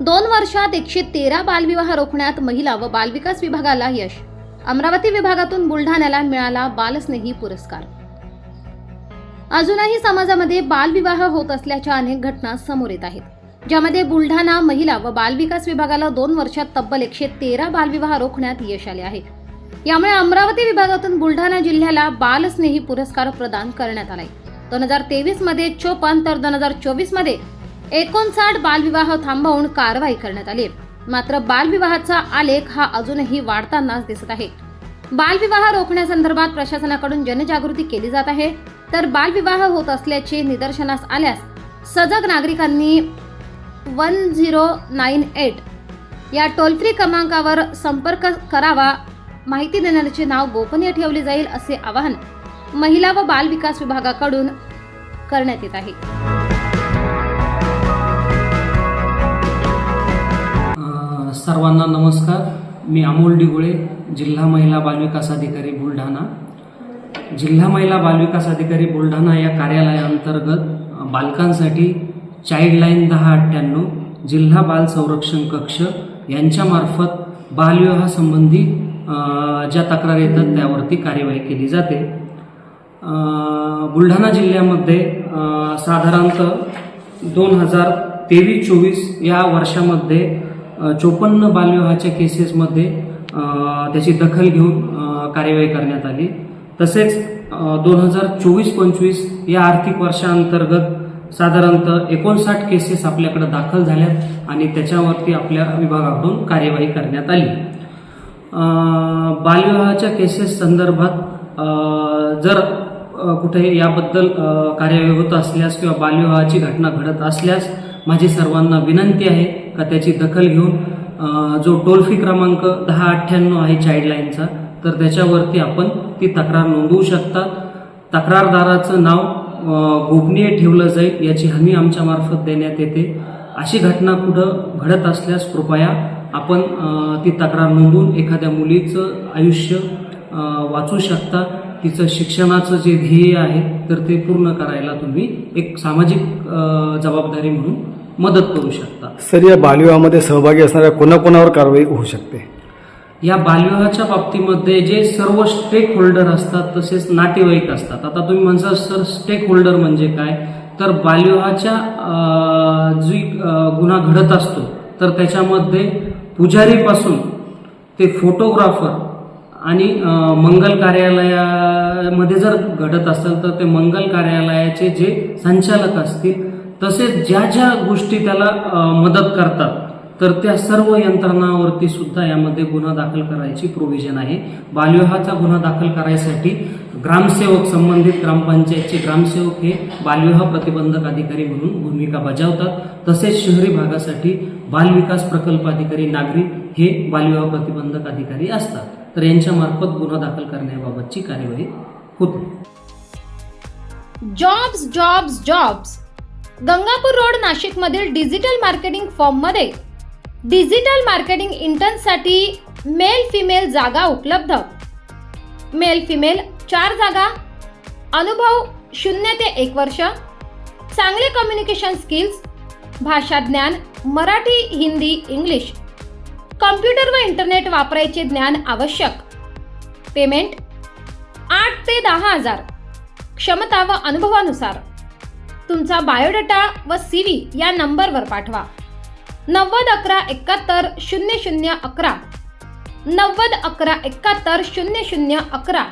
दोन वर्षात एकशे तेरा बालविवाह रोखण्यात महिला व बालविकास विभागाला यश. अमरावती विभागातून बुलढाण्याला मिळाला बालस्नेही पुरस्कार. अजूनही समाजामध्ये बालविवाह होत असल्याच्या अनेक घटना समोर येत आहेत. ज्यामध्ये बुलढाणा महिला व बालविकास विभागाला दोन वर्षात तब्बल एकशे तेरा बालविवाह रोखण्यात यश आले आहे. यामुळे अमरावती विभागातून बुलढाणा जिल्ह्याला बालस्नेही पुरस्कार प्रदान करण्यात आलाय. दोन हजार तेवीसमध्ये चोपन्न तर दोन हजार चोवीसमध्ये एकोणसाठ बालविवाह थांबवून कारवाई करण्यात आली. मात्र बालविवाहाचा आलेख हा अजूनही वाढतानाच दिसत आहे. बालविवाह रोखण्यासंदर्भात प्रशासनाकडून जनजागृती केली जात आहे. तर बालविवाह होत असल्याचे निदर्शनास आल्यास सजग नागरिकांनी वन झिरो नाईन एट या टोल फ्री क्रमांकावर संपर्क करावा माहिती देणाऱ्याचे नाव गोपनीय ठेवले जाईल असे आवाहन महिला व बाल विकास विभागाकडून करण्यात येत आहे. सर्वांना नमस्कार. मी अमोल डिगुळे जिल्हा महिला बालविकास अधिकारी बुलढाणा. जिल्हा महिला बालविकास अधिकारी बुलढाणा या कार्यालयाअंतर्गत बालकांसाठी चाईल्डलाईन दहा अठ्ठ्याण्णव जिल्हा बाल संरक्षण कक्ष यांच्यामार्फत बालविवाहासंबंधी ज्या तक्रारी येतात त्यावरती कार्यवाही केली जाते. बुलढाणा जिल्ह्यामध्ये साधारणतः दोन हजार तेवीस चोवीस या वर्षामध्ये चोपन्न बालविवाहाच्या केसेसमध्ये त्याची दखल घेऊन कार्यवाही करण्यात आली. तसेच दोन हजार चोवीस पंचवीस या आर्थिक वर्षाअंतर्गत साधारणतः एकोणसाठ केसेस आपल्याकडे दाखल झाल्यात आणि त्याच्यावरती आपल्या विभागाकडून कार्यवाही करण्यात आली. बालविवाहाच्या केसेस संदर्भात जर कुठे याबद्दल कार्यवाही होत असल्यास किंवा बालविवाहाची घटना घडत असल्यास माझी सर्वांना विनंती आहे का त्याची दखल घेऊन जो टोल फ्री क्रमांक दहा अठ्ठ्याण्णव आहे चाइल्डलाईनचा तर त्याच्यावरती आपण ती तक्रार नोंदवू शकता. तक्रारदाराचं नाव गोपनीय ठेवलं जाईल याची हमी आमच्या मार्फत देण्यात येते. अशी घटना कुठं घडत असल्यास कृपया आपण ती तक्रार नोंदवून एखाद्या मुलीचं आयुष्य वाचू शकता. तिचं शिक्षणाचं जे ध्येय आहे तर ते पूर्ण करायला तुम्ही एक सामाजिक जबाबदारी म्हणून मदत करू शकता. सर या बालविवाहामध्ये सहभागी असणाऱ्या कोणाकोणावर कारवाई होऊ शकते? या बालविवाहाच्या बाबतीमध्ये जे सर्व स्टेक होल्डर असतात तसेच नातेवाईक असतात. आता तुम्ही म्हणसा सर स्टेक होल्डर म्हणजे काय? तर बालविवाहाच्या जी गुन्हा घडत असतो तर त्याच्यामध्ये पुजारीपासून ते फोटोग्राफर आणि मंगल कार्यालयामध्ये जर घडत असेल तर ते मंगल कार्यालयाचे जे संचालक असतील तसेच ज्या ज्या गोष्टी त्याला मदत करतात तर त्या सर्व यंत्रणावरती सुद्धा यामध्ये गुन्हा दाखल करायची प्रोव्हिजन आहे. बालविवाहाचा गुन्हा दाखल करायसाठी ग्रामसेवक संबंधित ग्रामपंचायतचे ग्रामसेवक हे बालविवाह प्रतिबंधक अधिकारी म्हणून भूमिका बजावतात. तसेच शहरी भागासाठी बालविकास प्रकल्प अधिकारी नागरिक हे बालविवाह प्रतिबंधक अधिकारी असतात. तर यांच्यामार्फत गुन्हा दाखल करण्याबाबतची कार्यवाही होते jobs jobs jobs Gangapur road नाशिकमधील डिजिटल मार्केटिंग फॉर्ममध्ये डिजिटल मार्केटिंग इंटर्नसाठी मेल फिमेल जागा उपलब्ध. मेल फिमेल चार जागा. अनुभव शून्य ते एक वर्ष. चांगले कम्युनिकेशन स्किल्स भाषा ज्ञान मराठी हिंदी इंग्लिश. कम्प्युटर व इंटरनेट वापरायचे ज्ञान आवश्यक. पेमेंट? आठ ते दहा हजार. क्षमता व अनुभवानुसार. तुमचा बायोडेटा व सी व्ही या नंबरवर पाठवा. नव्वद अकरा एकाहत्तर शून्य शून्य अकरा. नव्वद अकरा एकाहत्तर शून्य शून्य अकरा.